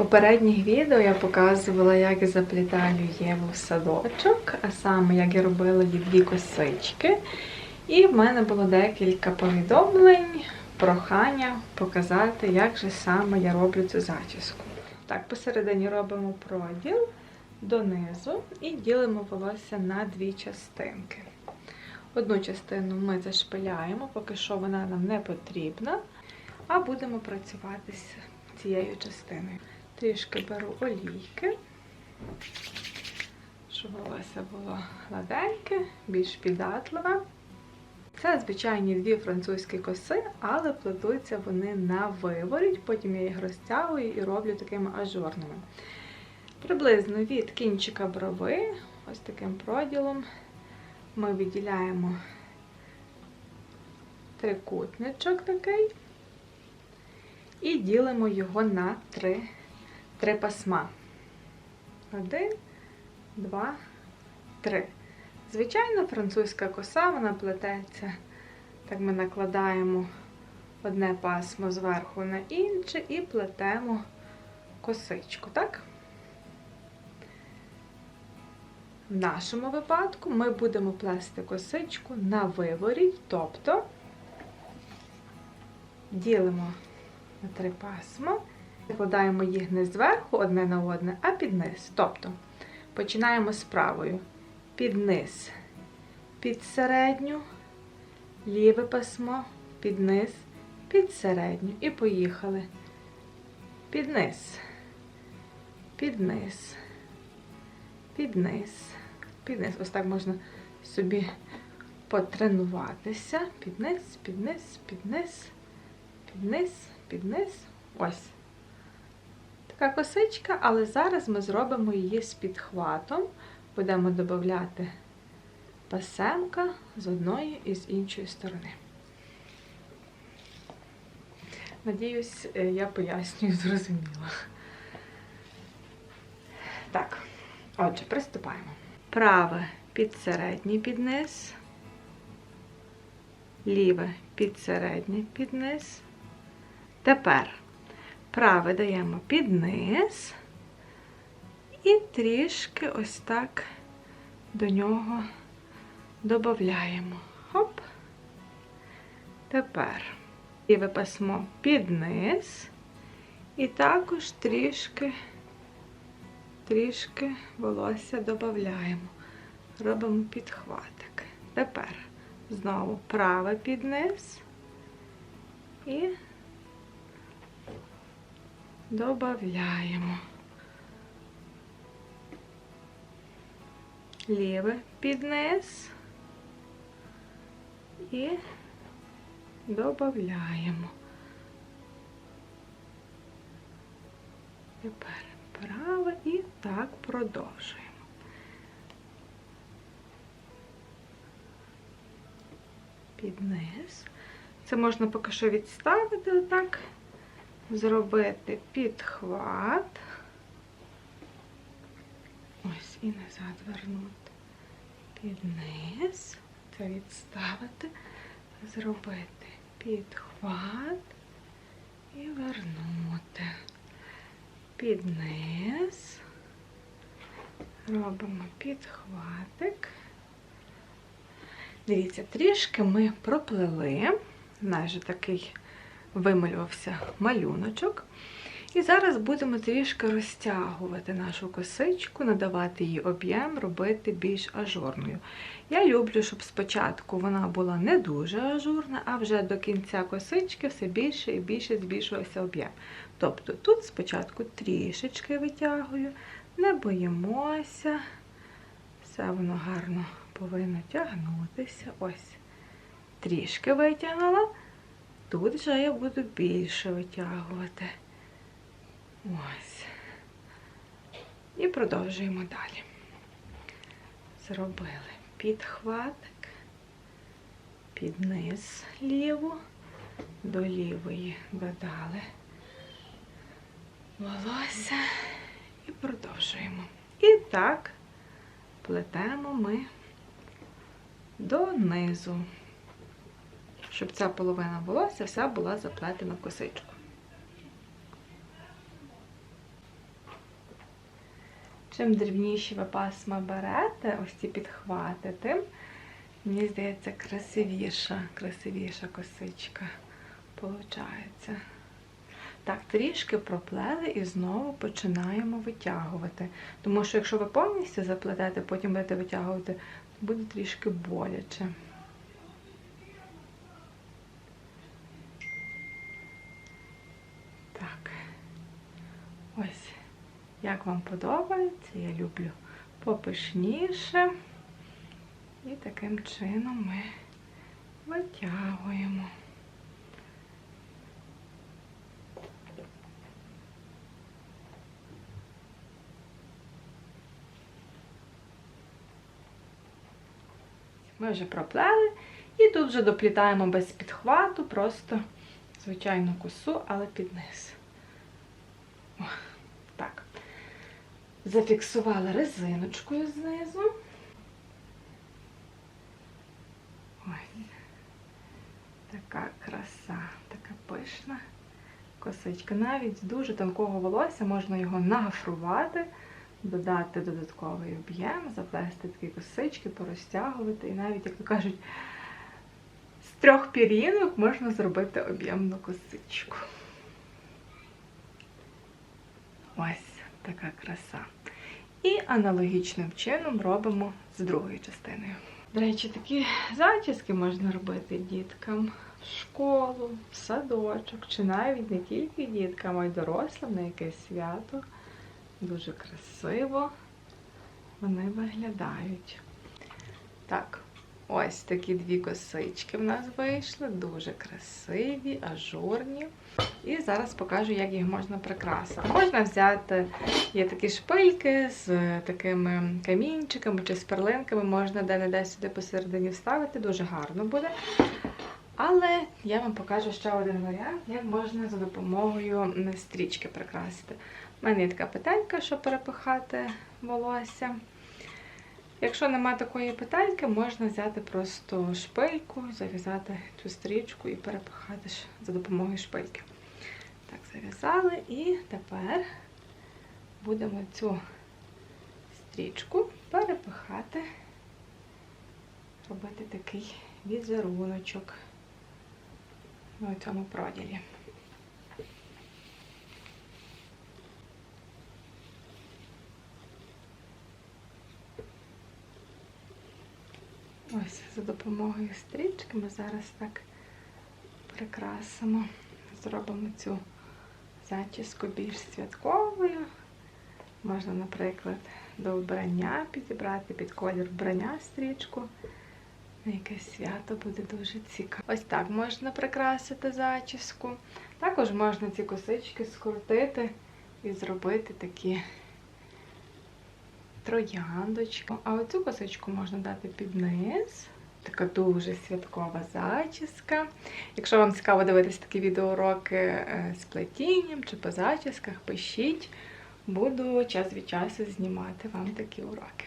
попередніх відео я показувала, як я заплітаю Єву в садочок, а саме як я робила їй дві косички. І в мене було декілька повідомлень, прохання показати, як же саме я роблю цю зачіску. Так, посередині робимо проділ донизу і ділимо волосся на дві частинки. Одну частину ми зашпиляємо, поки що вона нам не потрібна, а будемо працювати з цією частиною. Трішки беру олійки, щоб волосся було гладеньке, більш піддатливе. Це звичайні дві французькі коси, але плетуться вони на виворіть, потім я їх розтягую і роблю такими ажурними. Приблизно від кінчика брови, ось таким проділом, ми виділяємо трикутничок такий і ділимо його на три, три пасма. Один, два, три. Звичайно, французька коса, вона плететься. Так ми накладаємо одне пасмо зверху на інше і плетемо косичку, так? В нашому випадку ми будемо плести косичку на виворіть, тобто ділимо на три пасма, викладаємо їх не зверху одне на одне, а під низ. Тобто починаємо з правою. Під низ, під середню, ліве пасмо, під низ, під середню. І поїхали. Під низ, під низ, під низ, під низ. Ось так можна собі потренуватися. Під низ, під низ, під низ, під низ, під низ. Ось. Така косичка, але зараз ми зробимо її з підхватом. Будемо додати пасемка з одної і з іншої сторони. Надіюсь, е, я пояснюю зрозуміло. Так, отже, приступаємо. Праве під середній під низ, ліве під середній під низ. Тепер праве даємо під низ. І трішки ось так до нього додаємо. Хоп. Тепер ліве пасмо під низ. І також трішки, трішки волосся додаємо. Робимо підхватик. Тепер знову праве під низ і додаємо. ліве під низ і додаємо. Тепер праве і так продовжуємо. Під низ. Це можна поки що відставити отак, зробити підхват. Ось і назад вернути під низ, це відставити, зробити підхват і вернути. Під низ, робимо підхватик. Дивіться, трішки ми проплели, майже такий вималювався малюночок. І зараз будемо трішки розтягувати нашу косичку, надавати їй об'єм, робити більш ажурною. Я люблю, щоб спочатку вона була не дуже ажурна, а вже до кінця косички все більше і більше збільшувався об'єм. Тобто тут спочатку трішечки витягую, не боїмося, все воно гарно повинно тягнутися. Ось, трішки витягнула, тут вже я буду більше витягувати. Ось. І продовжуємо далі. Зробили підхватик, під низ ліву, до лівої додали волосся і продовжуємо. І так плетемо ми донизу, щоб ця половина волосся вся була заплетена в косичку. чим дрібніші ви пасма берете, ось ці підхвати, тим, мені здається, красивіша, красивіша косичка получається. Так, трішки проплели і знову починаємо витягувати. Тому що якщо ви повністю заплетете, потім будете витягувати, буде трішки боляче. Так. Ось. Як вам подобається, я люблю попишніше. І таким чином ми витягуємо. Ми вже проплели і тут вже доплітаємо без підхвату, просто звичайну косу, але під низ. Так. Зафіксували резиночкою знизу. Ось. Така краса, така пишна косичка. Навіть з дуже тонкого волосся можна його нагафрувати, додати додатковий об'єм, заплести такі косички, порозтягувати. І навіть, як то кажуть, трьох пірінок можна зробити об'ємну косичку. Ось така краса. І аналогічним чином робимо з другою частиною. До речі, такі зачіски можна робити діткам в школу, в садочок, чи навіть не тільки діткам, а й дорослим на якесь свято. Дуже красиво вони виглядають. Так, ось такі дві косички в нас вийшли, дуже красиві, ажурні. І зараз покажу, як їх можна прикрасити. Можна взяти, є такі шпильки з такими камінчиками чи з перлинками, можна де-не-де сюди посередині вставити, дуже гарно буде. Але я вам покажу ще один варіант, як можна за допомогою стрічки прикрасити. У мене є така петелька, щоб перепихати волосся. Якщо немає такої петельки, можна взяти просто шпильку, зав'язати цю стрічку і перепихати за допомогою шпильки. Так, зав'язали і тепер будемо цю стрічку перепихати, робити такий візеруночок на цьому проділі. Ось за допомогою стрічки ми зараз так прикрасимо, зробимо цю зачіску більш святковою. Можна, наприклад, до вбрання підібрати під колір вбрання стрічку. На якесь свято буде дуже цікаво. Ось так можна прикрасити зачіску. Також можна ці косички скрутити і зробити такі трояндочки. А оцю косичку можна дати під низ. Така дуже святкова зачіска. Якщо вам цікаво дивитися такі відеоуроки е, з плетінням чи по зачісках, пишіть. Буду час від часу знімати вам такі уроки.